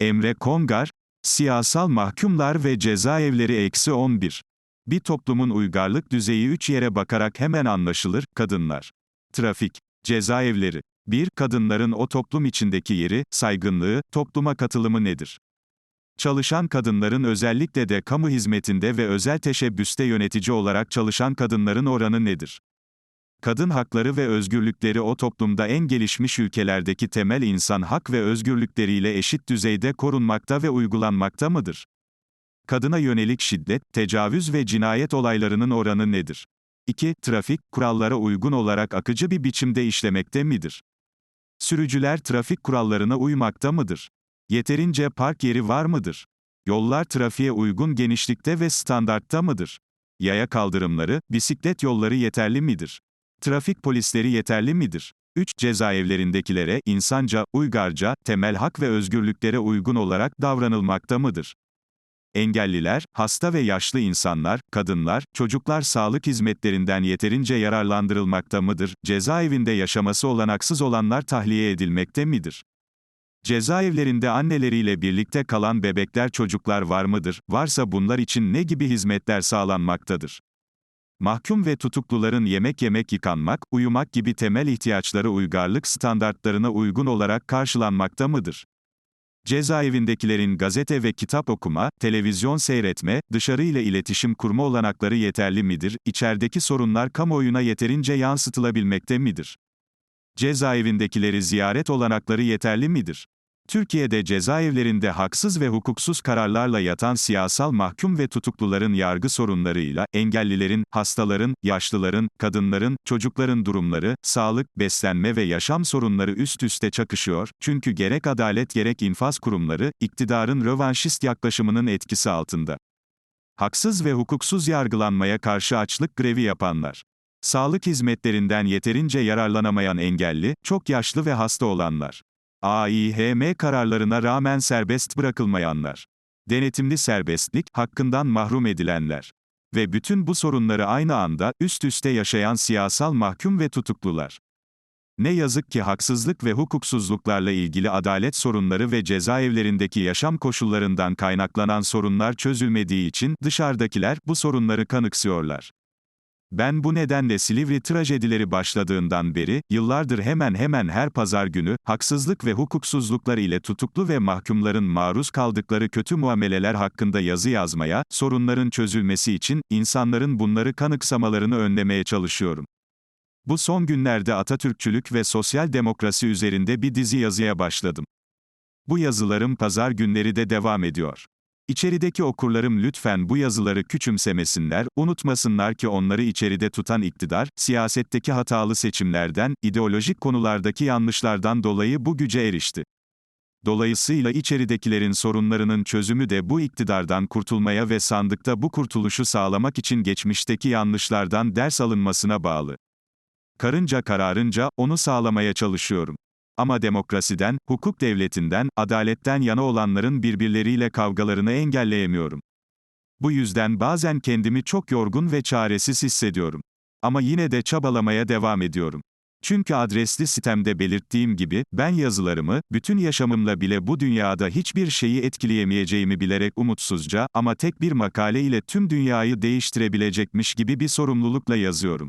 Emre Kongar, Siyasal Mahkumlar ve Cezaevleri Eksi 11. Bir toplumun uygarlık düzeyi üç yere bakarak hemen anlaşılır, kadınlar. Trafik, cezaevleri. 1. Kadınların o toplum içindeki yeri, saygınlığı, topluma katılımı nedir? Çalışan kadınların özellikle de kamu hizmetinde ve özel teşebbüste yönetici olarak çalışan kadınların oranı nedir? Kadın hakları ve özgürlükleri o toplumda en gelişmiş ülkelerdeki temel insan hak ve özgürlükleriyle eşit düzeyde korunmakta ve uygulanmakta mıdır? Kadına yönelik şiddet, tecavüz ve cinayet olaylarının oranı nedir? 2. Trafik, kurallara uygun olarak akıcı bir biçimde işlemekte midir? Sürücüler trafik kurallarına uymakta mıdır? Yeterince park yeri var mıdır? Yollar trafiğe uygun genişlikte ve standartta mıdır? Yaya kaldırımları, bisiklet yolları yeterli midir? Trafik polisleri yeterli midir? 3. Cezaevlerindekilere, insanca, uygarca, temel hak ve özgürlüklere uygun olarak davranılmakta mıdır? Engelliler, hasta ve yaşlı insanlar, kadınlar, çocuklar sağlık hizmetlerinden yeterince yararlandırılmakta mıdır? Cezaevinde yaşaması olanaksız olanlar tahliye edilmekte midir? Cezaevlerinde anneleriyle birlikte kalan bebekler çocuklar var mıdır? Varsa bunlar için ne gibi hizmetler sağlanmaktadır? Mahkum ve tutukluların yemek yemek yıkanmak, uyumak gibi temel ihtiyaçları uygarlık standartlarına uygun olarak karşılanmakta mıdır? Cezaevindekilerin gazete ve kitap okuma, televizyon seyretme, dışarı ile iletişim kurma olanakları yeterli midir? İçerideki sorunlar kamuoyuna yeterince yansıtılabilmekte midir? Cezaevindekileri ziyaret olanakları yeterli midir? Türkiye'de cezaevlerinde haksız ve hukuksuz kararlarla yatan siyasal mahkum ve tutukluların yargı sorunlarıyla, engellilerin, hastaların, yaşlıların, kadınların, çocukların durumları, sağlık, beslenme ve yaşam sorunları üst üste çakışıyor, çünkü gerek adalet gerek infaz kurumları, iktidarın rövanşist yaklaşımının etkisi altında. Haksız ve hukuksuz yargılanmaya karşı açlık grevi yapanlar. Sağlık hizmetlerinden yeterince yararlanamayan engelli, çok yaşlı ve hasta olanlar. AİHM kararlarına rağmen serbest bırakılmayanlar. Denetimli serbestlik, hakkından mahrum edilenler. Ve bütün bu sorunları aynı anda, üst üste yaşayan siyasal mahkum ve tutuklular. Ne yazık ki haksızlık ve hukuksuzluklarla ilgili adalet sorunları ve cezaevlerindeki yaşam koşullarından kaynaklanan sorunlar çözülmediği için, dışarıdakiler, bu sorunları kanıksıyorlar. Ben bu nedenle Silivri trajedileri başladığından beri, yıllardır hemen hemen her pazar günü, haksızlık ve hukuksuzluklar ile tutuklu ve mahkumların maruz kaldıkları kötü muameleler hakkında yazı yazmaya, sorunların çözülmesi için, insanların bunları kanıksamalarını önlemeye çalışıyorum. Bu son günlerde Atatürkçülük ve sosyal demokrasi üzerinde bir dizi yazıya başladım. Bu yazılarım pazar günleri de devam ediyor. İçerideki okurlarım lütfen bu yazıları küçümsemesinler, unutmasınlar ki onları içeride tutan iktidar, siyasetteki hatalı seçimlerden, ideolojik konulardaki yanlışlardan dolayı bu güce erişti. Dolayısıyla içeridekilerin sorunlarının çözümü de bu iktidardan kurtulmaya ve sandıkta bu kurtuluşu sağlamak için geçmişteki yanlışlardan ders alınmasına bağlı. Karınca kararınca, onu sağlamaya çalışıyorum. Ama demokrasiden, hukuk devletinden, adaletten yana olanların birbirleriyle kavgalarını engelleyemiyorum. Bu yüzden bazen kendimi çok yorgun ve çaresiz hissediyorum. Ama yine de çabalamaya devam ediyorum. Çünkü adresli sitemde belirttiğim gibi, ben yazılarımı, bütün yaşamımla bile bu dünyada hiçbir şeyi etkileyemeyeceğimi bilerek umutsuzca, ama tek bir makale ile tüm dünyayı değiştirebilecekmiş gibi bir sorumlulukla yazıyorum.